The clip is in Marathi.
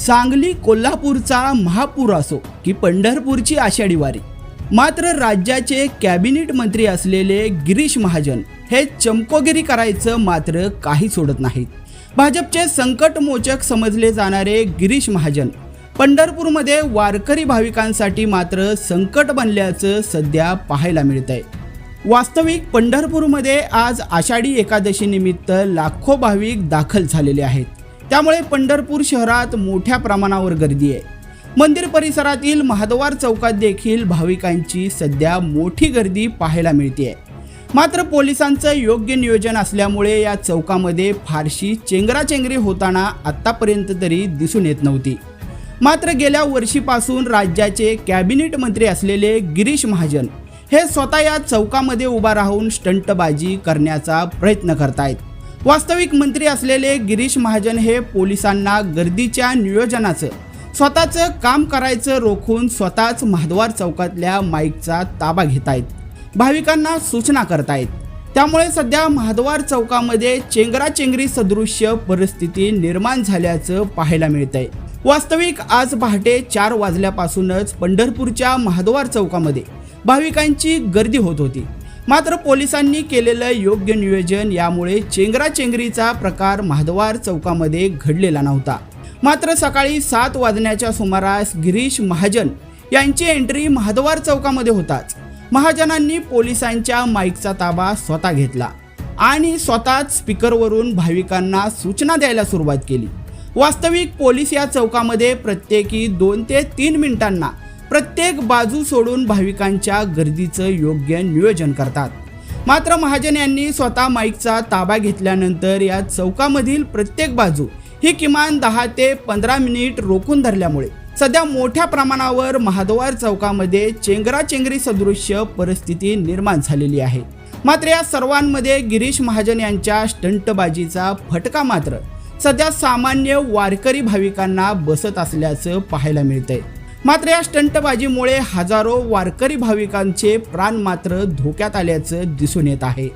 सांगली कोल्हापूरचा महापूर असो की पंढरपूरची आषाढी वारी. मात्र राज्याचे कॅबिनेट मंत्री असलेले गिरीश महाजन हे चमकोगिरी करायचं मात्र काही सोडत नाहीत. भाजपचे संकटमोचक समजले जाणारे गिरीश महाजन पंढरपूरमध्ये वारकरी भाविकांसाठी मात्र संकट बनल्याचं सध्या पाहायला मिळतंय. वास्तविक पंढरपूरमध्ये आज आषाढी एकादशीनिमित्त लाखो भाविक दाखल झालेले आहेत. त्यामुळे पंढरपूर शहरात मोठ्या प्रमाणावर गर्दी आहे. मंदिर परिसरातील महाद्वार चौकात देखील भाविकांची सध्या मोठी गर्दी पाहायला मिळते मात्र पोलिसांचं योग्य नियोजन असल्यामुळे या चौकामध्ये फारशी चेंगराचेंगरी होताना आत्तापर्यंत तरी दिसून येत नव्हती. मात्र गेल्या वर्षीपासून राज्याचे कॅबिनेट मंत्री असलेले गिरीश महाजन हे स्वतः या चौकामध्ये उभा राहून स्टंटबाजी करण्याचा प्रयत्न करतायत. वास्तविक मंत्री असलेले गिरीश महाजन हे पोलिसांना गर्दीच्या नियोजनाचं स्वतःचं काम करायचं रोखून स्वतःच महाद्वार चौकातल्या माईकचा ताबा घेत आहेत भाविकांना सूचना करतायत. त्यामुळे सध्या महाद्वार चौकामध्ये चेंगराचेंगरी सदृश्य परिस्थिती निर्माण झाल्याचं पाहायला मिळतंय. वास्तविक आज पहाटे चार वाजल्यापासूनच पंढरपूरच्या महाद्वार चौकामध्ये भाविकांची गर्दी होत होती. मात्र पोलिसांनी केलेलं योग्य नियोजन यामुळे चेंगराचेंगरीचा प्रकार महाद्वार चौकामध्ये घडलेला नव्हता. मात्र सकाळी सात वाजण्याच्या सुमारास गिरीश महाजन यांची एंट्री महाद्वार चौकामध्ये होताच. महाजनांनी पोलिसांच्या माईकचा ताबा स्वतः घेतला आणि स्वतःच स्पीकरवरून भाविकांना सूचना द्यायला सुरुवात केली. वास्तविक पोलीस या चौकामध्ये प्रत्येकी दोन ते तीन मिनिटांना प्रत्येक बाजू सोडून भाविकांच्या गर्दीचं योग्य नियोजन करतात. मात्र महाजन यांनी स्वतः माईकचा ताबा घेतल्यानंतर या चौकामधील प्रत्येक बाजू ही किमान दहा ते पंधरा मिनिट रोखून धरल्यामुळे सध्या मोठ्या प्रमाणावर महाद्वार चौकामध्ये चेंगराचेंगरी सदृश्य परिस्थिती निर्माण झालेली आहे. मात्र या सर्वांमध्ये गिरीश महाजन यांच्या स्टंटबाजीचा फटका मात्र सध्या सामान्य वारकरी भाविकांना बसत असल्याचं पाहायला मिळतंय. मात्र या स्टंटबाजीमुळे हजारो वारकरी भाविकांचे प्राण मात्र धोक्यात आल्याचं दिसून येत आहे.